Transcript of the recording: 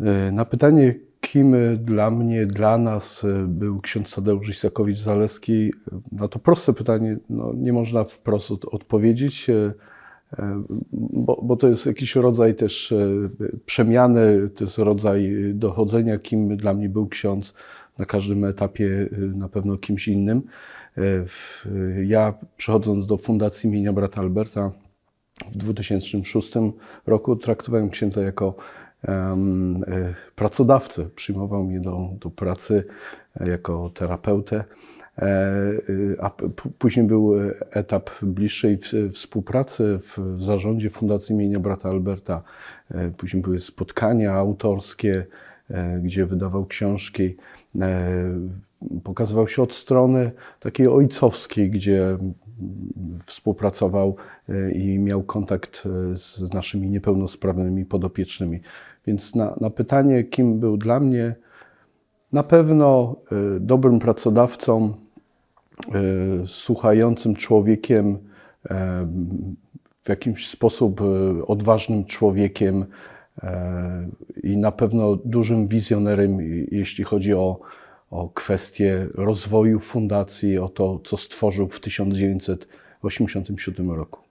E, Na pytanie, kim dla mnie, dla nas był ksiądz Tadeusz Isakowicz-Zaleski, e, na to proste pytanie no, nie można wprost od- odpowiedzieć, e, bo, bo to jest jakiś rodzaj też przemiany, to jest rodzaj dochodzenia, kim dla mnie był ksiądz na każdym etapie, na pewno kimś innym. Ja przychodząc do Fundacji imienia brata Alberta, w 2006 roku traktowałem księdza jako pracodawcę. Przyjmował mnie do, do pracy e, jako terapeutę. E, e, A później był etap bliższej współpracy w, zarządzie Fundacji imienia brata Alberta. E, Później były spotkania autorskie, gdzie wydawał książki. Pokazywał się od strony takiej ojcowskiej, gdzie współpracował e, i miał kontakt e, z naszymi niepełnosprawnymi podopiecznymi. Więc na, na pytanie, kim był dla mnie, na pewno e, dobrym pracodawcą, słuchającym człowiekiem, w jakiś sposób odważnym człowiekiem i na pewno dużym wizjonerem, jeśli chodzi o, o kwestie rozwoju fundacji, o to, co stworzył w 1987 roku.